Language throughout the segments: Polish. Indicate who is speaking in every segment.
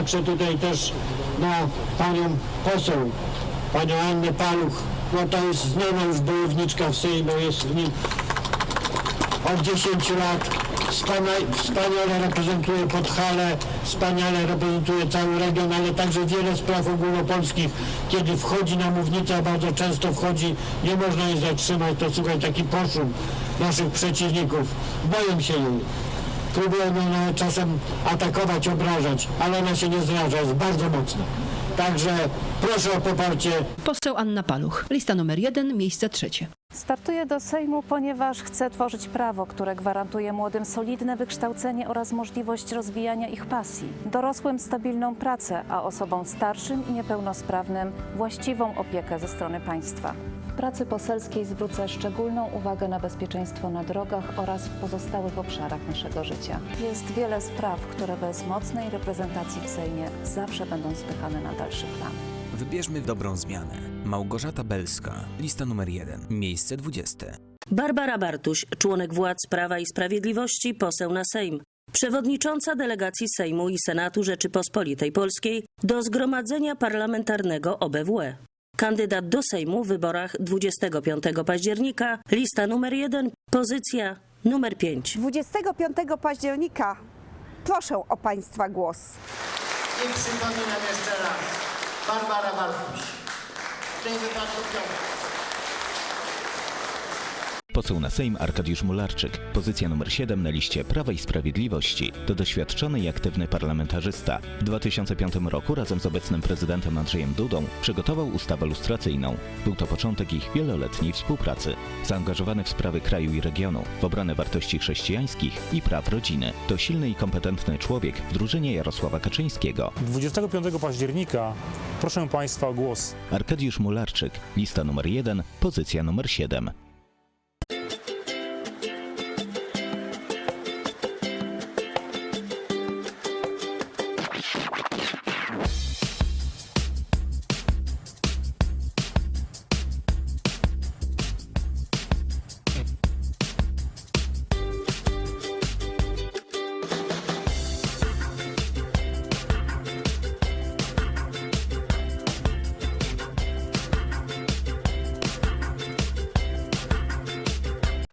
Speaker 1: patrzę tutaj też na panią poseł, panią Annę Paluch. No to jest znana już bojowniczka w Sejmie, jest w nim od 10 lat. Wspania- Wspaniale reprezentuje Podhale, wspaniale reprezentuje cały region, ale także wiele spraw ogólnopolskich. Kiedy wchodzi na mównicę, bardzo często wchodzi, nie można jej zatrzymać. To słuchaj, taki poszum naszych przeciwników. Boję się jej. Próbują ją nawet czasem atakować, obrażać, ale ona się nie zraża, jest bardzo mocna. Także proszę o poparcie
Speaker 2: Poseł Anna Paluch. Lista numer jeden, miejsce trzecie.
Speaker 3: Startuję do Sejmu, ponieważ chcę tworzyć prawo, które gwarantuje młodym solidne wykształcenie oraz możliwość rozwijania ich pasji, dorosłym stabilną pracę, a osobom starszym i niepełnosprawnym właściwą opiekę ze strony państwa. W pracy poselskiej zwrócę szczególną uwagę na bezpieczeństwo na drogach oraz w pozostałych obszarach naszego życia. Jest wiele spraw, które bez mocnej reprezentacji w Sejmie zawsze będą spychane na dalszy plan.
Speaker 4: Wybierzmy dobrą zmianę. Małgorzata Belska, lista numer 1, miejsce 20.
Speaker 5: Barbara Bartuś, członek władz Prawa i Sprawiedliwości, poseł na Sejm. Przewodnicząca delegacji Sejmu i Senatu Rzeczypospolitej Polskiej do Zgromadzenia Parlamentarnego OBWE. Kandydat do Sejmu w wyborach 25 października, lista numer 1, pozycja numer 5.
Speaker 6: 25 października proszę o Państwa głos.
Speaker 7: I przypominam jeszcze raz, Barbara Bartuś. W tym wypadku piątka.
Speaker 8: Poseł na Sejm Arkadiusz Mularczyk, pozycja numer 7 na liście Prawa i Sprawiedliwości. To doświadczony i aktywny parlamentarzysta. W 2005 roku razem z obecnym prezydentem Andrzejem Dudą przygotował ustawę lustracyjną. Był to początek ich wieloletniej współpracy. Zaangażowany w sprawy kraju i regionu, w obronę wartości chrześcijańskich i praw rodziny. To silny i kompetentny człowiek w drużynie Jarosława Kaczyńskiego.
Speaker 9: 25 października proszę Państwa o głos.
Speaker 8: Arkadiusz Mularczyk, lista numer 1, pozycja numer 7.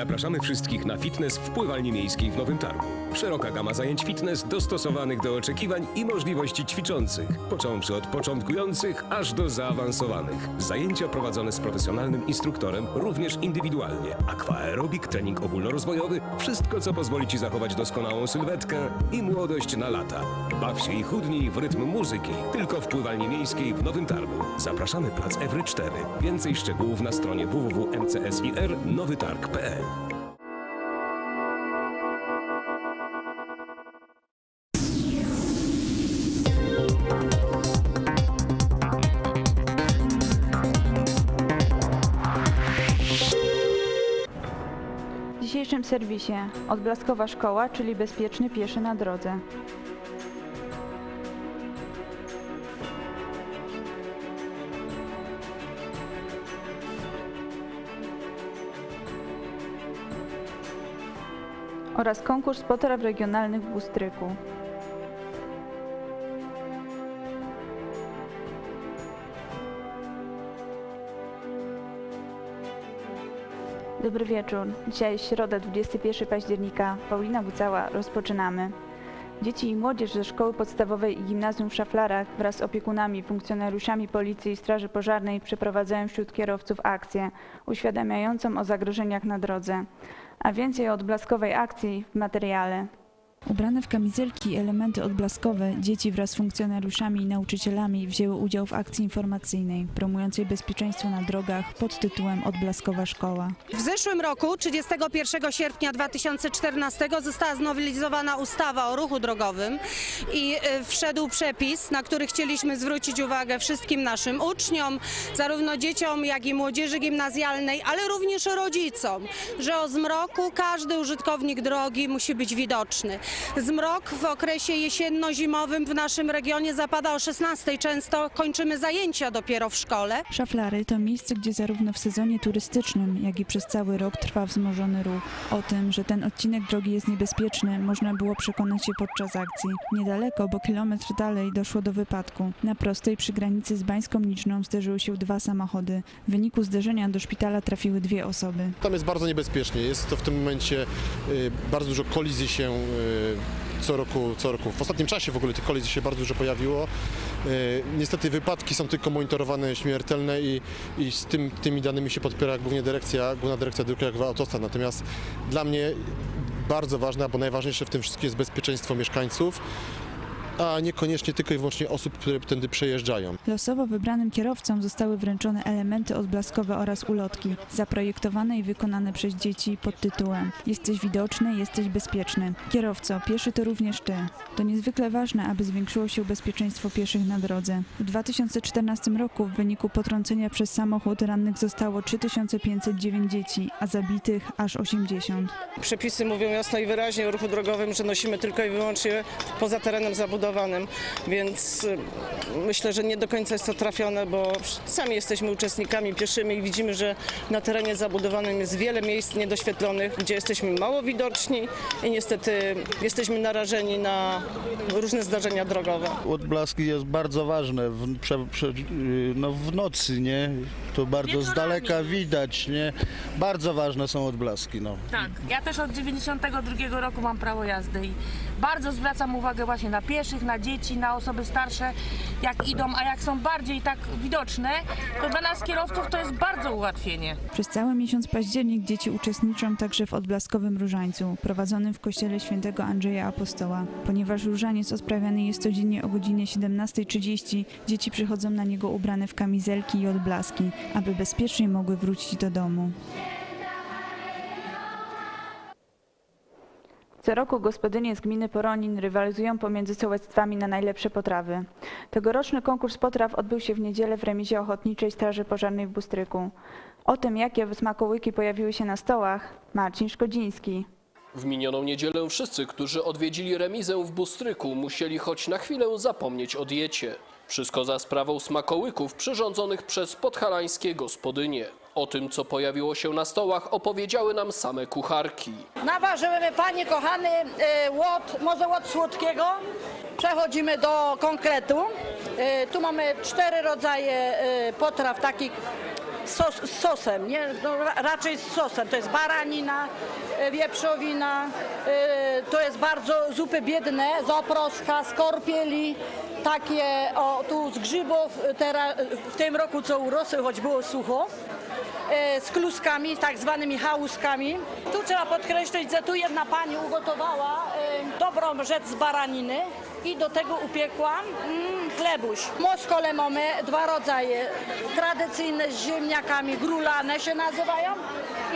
Speaker 10: Zapraszamy wszystkich na fitness w pływalni miejskiej w Nowym Targu. Szeroka gama zajęć fitness dostosowanych do oczekiwań i możliwości ćwiczących, począwszy od początkujących aż do zaawansowanych. Zajęcia prowadzone z profesjonalnym instruktorem, również indywidualnie. Aquaerobik, trening ogólnorozwojowy, wszystko co pozwoli Ci zachować doskonałą sylwetkę i młodość na lata. Baw się i chudnij w rytm muzyki, tylko w pływalni miejskiej w Nowym Targu. Zapraszamy plac Ewry 4. Więcej szczegółów na stronie www.mcsir.nowytarg.pl
Speaker 11: W dzisiejszym serwisie Odblaskowa Szkoła, czyli bezpieczny pieszy na drodze. Oraz konkurs potraw regionalnych w Bustryku. Dobry wieczór. Dzisiaj środa, 21 października. Paulina Bucała. Rozpoczynamy. Dzieci i młodzież ze szkoły podstawowej i gimnazjum w Szaflarach wraz z opiekunami, funkcjonariuszami Policji i Straży Pożarnej przeprowadzają wśród kierowców akcję uświadamiającą o zagrożeniach na drodze. A więcej o odblaskowej akcji w materiale. Ubrane w kamizelki i elementy odblaskowe, dzieci wraz z funkcjonariuszami i nauczycielami wzięły udział w akcji informacyjnej promującej bezpieczeństwo na drogach pod tytułem Odblaskowa Szkoła.
Speaker 12: W zeszłym roku, 31 sierpnia 2014, została znowelizowana ustawa o ruchu drogowym i e, wszedł przepis, na który chcieliśmy zwrócić uwagę wszystkim naszym uczniom, zarówno dzieciom, jak i młodzieży gimnazjalnej, ale również rodzicom, że o zmroku każdy użytkownik drogi musi być widoczny. Zmrok w okresie jesienno-zimowym w naszym regionie zapada o 16. Często kończymy zajęcia dopiero w szkole.
Speaker 11: Szaflary to miejsce, gdzie zarówno w sezonie turystycznym, jak i przez cały rok trwa wzmożony ruch. O tym, że ten odcinek drogi jest niebezpieczny, można było przekonać się podczas akcji. Niedaleko, bo kilometr dalej, doszło do wypadku. Na prostej przy granicy z Bańską Niczną zderzyły się dwa samochody. W wyniku zderzenia do szpitala trafiły dwie osoby.
Speaker 13: Tam jest bardzo niebezpiecznie. Jest to w tym momencie y, bardzo dużo kolizji się y, co roku, co roku. W ostatnim czasie w ogóle tych kolizji się bardzo dużo pojawiło. Y, Niestety wypadki są tylko monitorowane śmiertelne i, i z tym, tymi danymi się podpiera głównie dyrekcja, Główna Dyrekcja Dróg Krajowych Autostrad. Natomiast dla mnie bardzo ważne, bo najważniejsze w tym wszystkim jest bezpieczeństwo mieszkańców, a niekoniecznie tylko i wyłącznie osób, które tędy przejeżdżają.
Speaker 11: Losowo wybranym kierowcom zostały wręczone elementy odblaskowe oraz ulotki, zaprojektowane i wykonane przez dzieci pod tytułem Jesteś widoczny, jesteś bezpieczny. Kierowco, pieszy to również ty. To niezwykle ważne, aby zwiększyło się bezpieczeństwo pieszych na drodze. W 2014 roku w wyniku potrącenia przez samochód rannych zostało 3509 dzieci, a zabitych aż 80.
Speaker 14: Przepisy mówią jasno i wyraźnie o ruchu drogowym, że nosimy tylko i wyłącznie poza terenem zabudowanym, więc y, myślę, że nie do końca jest to trafione, bo sami jesteśmy uczestnikami pieszymi i widzimy, że na terenie zabudowanym jest wiele miejsc niedoświetlonych, gdzie jesteśmy mało widoczni i niestety jesteśmy narażeni na różne zdarzenia drogowe.
Speaker 15: Odblaski jest bardzo ważne w, prze, prze, no w nocy, nie? To bardzo z daleka widać, nie? Bardzo ważne są odblaski, no.
Speaker 16: Tak, ja też od 92 roku mam prawo jazdy i bardzo zwracam uwagę właśnie na pieszych, na dzieci, na osoby starsze, jak idą, a jak są bardziej tak widoczne, to dla nas kierowców to jest bardzo ułatwienie.
Speaker 11: Przez cały miesiąc październik dzieci uczestniczą także w odblaskowym różańcu, prowadzonym w kościele świętego Andrzeja Apostoła. Ponieważ różaniec odprawiany jest codziennie o godzinie 17.30, dzieci przychodzą na niego ubrane w kamizelki i odblaski, aby bezpiecznie mogły wrócić do domu. Co roku gospodynie z gminy Poronin rywalizują pomiędzy sołectwami na najlepsze potrawy. Tegoroczny konkurs potraw odbył się w niedzielę w remizie Ochotniczej Straży Pożarnej w Bustryku. O tym, jakie smakołyki pojawiły się na stołach, Marcin Szkodziński.
Speaker 17: W minioną niedzielę wszyscy, którzy odwiedzili remizę w Bustryku, musieli choć na chwilę zapomnieć o diecie. Wszystko za sprawą smakołyków przyrządzonych przez podhalańskie gospodynie. O tym, co pojawiło się na stołach, opowiedziały nam same kucharki.
Speaker 18: Naważymy, panie kochany, e, łot, może łot słodkiego. Przechodzimy do konkretu. E, Tu mamy cztery rodzaje e, potraw takich sos, z sosem, nie? No, ra- raczej z sosem. To jest baranina, wieprzowina, to jest bardzo zupy biedne, z oproska, skorpieli, takie o, tu z grzybów, teraz, w tym roku co urosły, choć było sucho z kluskami, tak zwanymi chałuskami. Tu trzeba podkreślić, że tu jedna pani ugotowała e, dobrą rzecz z baraniny i do tego upiekła mm, chlebuś. Moskole mamy dwa rodzaje, tradycyjne z ziemniakami, grulane się nazywają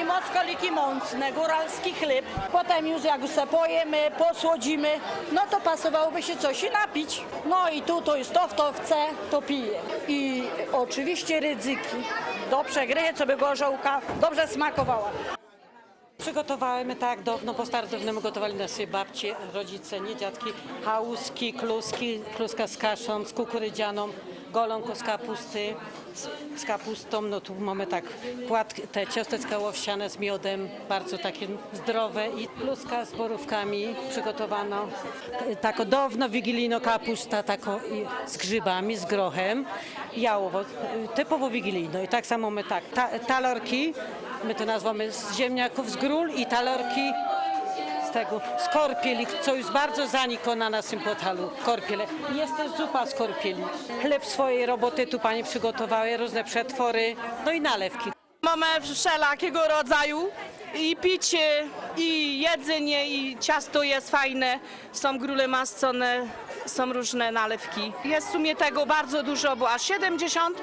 Speaker 18: i moskoliki mącne, góralski chleb. Potem już jak se pojemy, posłodzimy, no to pasowałoby się coś i napić. No i tu to jest to w to chce, to pije. I oczywiście rydzyki do przegrychy, co by dobrze smakowała.
Speaker 19: Przygotowałem tak dawno, po starodawnemu gotowali nas babcie, rodzice, nie dziadki, chałuski, kluski, kluska z kaszą, z kukurydzianą, golonko z kapusty, z, z kapustą, no tu mamy tak płat, te ciasteczka owsiane z miodem, bardzo takie zdrowe. I kluska z borówkami przygotowano. Tako dawno wigilijno kapusta, tako z grzybami, z grochem, jałowo, typowo wigilijno. I tak samo my tak, ta, talorki, my to nazywamy z ziemniaków z gról i talorki z tego skorpieli, co już bardzo zanikło na naszym portalu, korpiele. Jest też zupa skorpieli. Chleb swojej roboty tu pani przygotowały, różne przetwory, no i nalewki.
Speaker 20: Mamy wszelakiego rodzaju i picie, i jedzenie, i ciasto jest fajne, są grule mascone, są różne nalewki. Jest w sumie tego bardzo dużo, bo aż 70, y,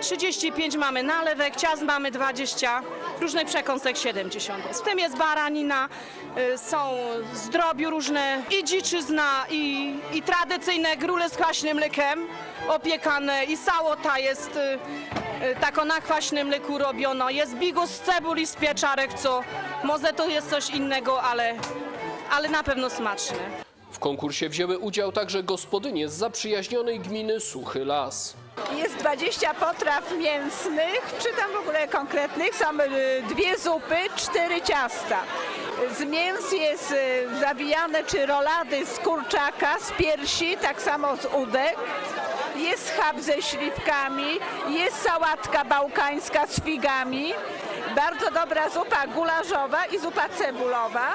Speaker 20: 35 mamy nalewek, ciast mamy 20, różnych przekąsek 70. Z tym jest baranina, y, są zdrobiu różne i dziczyzna, i, i tradycyjne grule z kwaśnym mlekiem opiekane, i sałota jest y, y, tako na kwaśnym mleku robiono. Jest bigos z cebuli, z pieczarek, co może to jest coś innego, ale, ale na pewno smaczne.
Speaker 17: Konkursie wzięły udział także gospodynie z zaprzyjaźnionej gminy Suchy Las.
Speaker 21: Jest 20 potraw mięsnych, czy tam w ogóle konkretnych. Są y, dwie zupy, cztery ciasta. Z mięs jest y, zawijane czy rolady z kurczaka, z piersi, tak samo z udek. Jest chab ze śliwkami, jest sałatka bałkańska z figami. Bardzo dobra zupa gularzowa i zupa cebulowa.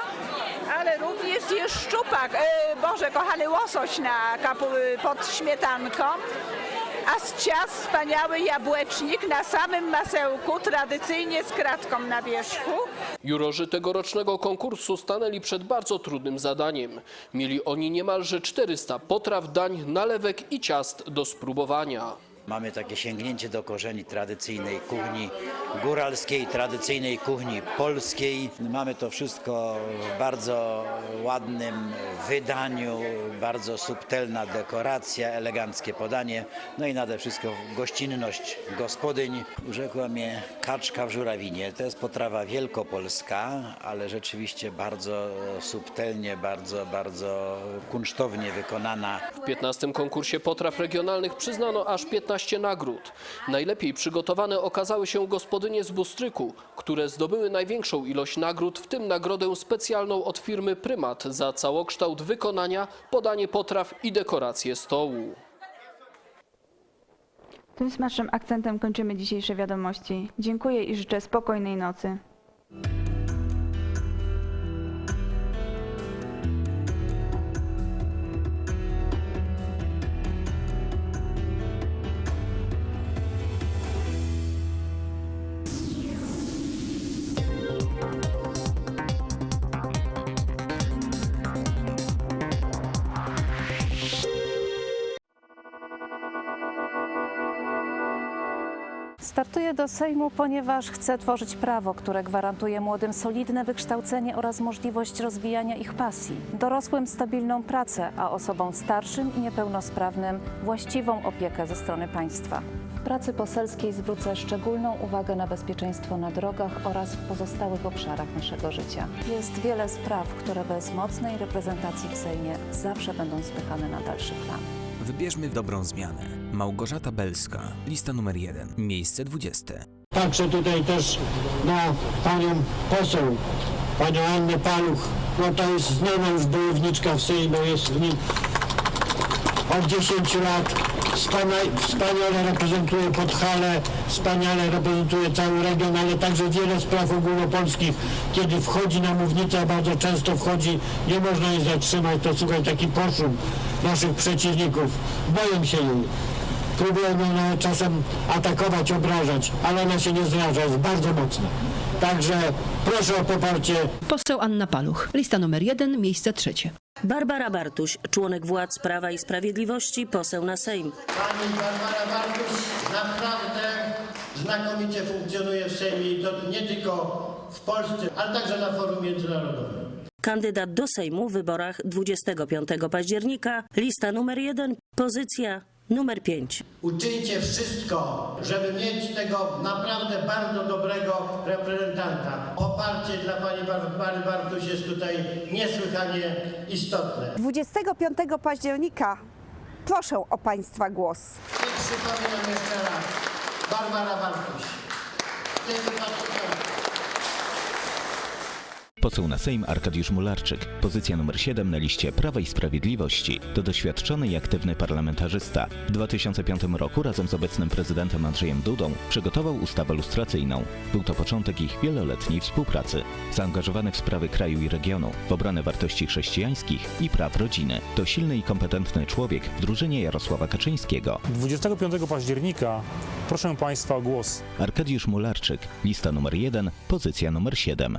Speaker 21: Ale również jest szczupak, e, Boże kochany łosoś na kapu, pod śmietanką. A z ciast wspaniały jabłecznik na samym masełku, tradycyjnie z kratką na wierzchu.
Speaker 17: Jurorzy tegorocznego konkursu stanęli przed bardzo trudnym zadaniem. Mieli oni niemalże 400 potraw, dań, nalewek i ciast do spróbowania.
Speaker 22: Mamy takie sięgnięcie do korzeni tradycyjnej kuchni góralskiej, tradycyjnej kuchni polskiej. Mamy to wszystko w bardzo ładnym wydaniu, bardzo subtelna dekoracja, eleganckie podanie, no i nade wszystko gościnność gospodyń. Urzekła mnie kaczka w żurawinie. To jest potrawa wielkopolska, ale rzeczywiście bardzo subtelnie, bardzo, bardzo kunsztownie wykonana.
Speaker 17: W 15 konkursie potraw regionalnych przyznano aż 15 nagród. Najlepiej przygotowane okazały się gospodynie z Bustryku, które zdobyły największą ilość nagród, w tym nagrodę specjalną od firmy Prymat za całokształt wykonania, podanie potraw i dekorację stołu.
Speaker 11: Tym smacznym akcentem kończymy dzisiejsze wiadomości. Dziękuję i życzę spokojnej nocy.
Speaker 3: Startuję do Sejmu, ponieważ chcę tworzyć prawo, które gwarantuje młodym solidne wykształcenie oraz możliwość rozwijania ich pasji, dorosłym stabilną pracę, a osobom starszym i niepełnosprawnym właściwą opiekę ze strony państwa. W pracy poselskiej zwrócę szczególną uwagę na bezpieczeństwo na drogach oraz w pozostałych obszarach naszego życia. Jest wiele spraw, które bez mocnej reprezentacji w Sejmie zawsze będą spychane na dalszy plan.
Speaker 4: Wybierzmy dobrą zmianę. Małgorzata Belska, lista numer 1, miejsce 20.
Speaker 1: Patrzę tutaj też na panią poseł, panią Annę Paluch. No to jest znana już bojowniczka w Sejmie, jest w nim od 10 lat. Wspania- Wspaniale reprezentuje Podhale, wspaniale reprezentuje cały region, ale także wiele spraw ogólnopolskich. Kiedy wchodzi na mównicę, bardzo często wchodzi, nie można jej zatrzymać. To słuchaj, taki poszum naszych przeciwników. Boją się jej. Próbują ją nawet czasem atakować, obrażać, ale ona się nie zraża, jest bardzo mocna. Także proszę o poparcie
Speaker 2: Poseł Anna Paluch. Lista numer 1, miejsce trzecie.
Speaker 5: Barbara Bartuś, członek władz Prawa i Sprawiedliwości, poseł na Sejm.
Speaker 7: Pani Barbara Bartuś naprawdę znakomicie funkcjonuje w Sejmie i to nie tylko w Polsce, ale także na forum międzynarodowym.
Speaker 5: Kandydat do Sejmu w wyborach 25 października, lista numer 1, pozycja numer 5.
Speaker 7: Uczyńcie wszystko, żeby mieć tego naprawdę bardzo dobrego reprezentanta. Poparcie dla pani Barbary Bartuś jest tutaj niesłychanie istotne.
Speaker 6: 25 października proszę o Państwa głos.
Speaker 7: I przypominam jeszcze raz, Barbara Bartuś. W tym wypadku
Speaker 8: Poseł na Sejm Arkadiusz Mularczyk, pozycja numer 7 na liście Prawa i Sprawiedliwości. To doświadczony i aktywny parlamentarzysta. W 2005 roku razem z obecnym prezydentem Andrzejem Dudą przygotował ustawę lustracyjną. Był to początek ich wieloletniej współpracy. Zaangażowany w sprawy kraju i regionu, w obronę wartości chrześcijańskich i praw rodziny. To silny i kompetentny człowiek w drużynie Jarosława Kaczyńskiego.
Speaker 2: 25 października proszę Państwa o głos.
Speaker 8: Arkadiusz Mularczyk, lista numer 1, pozycja numer 7.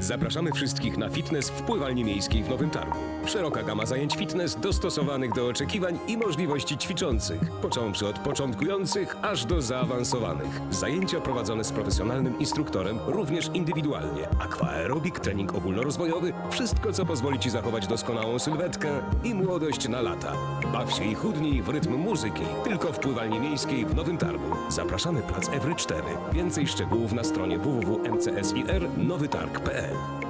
Speaker 10: Zapraszamy wszystkich na fitness w pływalni miejskiej w Nowym Targu. Szeroka gama zajęć fitness dostosowanych do oczekiwań i możliwości ćwiczących, począwszy od początkujących aż do zaawansowanych. Zajęcia prowadzone z profesjonalnym instruktorem, również indywidualnie. Aquaerobik, trening ogólnorozwojowy, wszystko co pozwoli Ci zachować doskonałą sylwetkę i młodość na lata. Baw się i chudnij w rytm muzyki, tylko w pływalni miejskiej w Nowym Targu. Zapraszamy plac Ewry 4. Więcej szczegółów na stronie www.mcsir nowytarg.pl Yeah.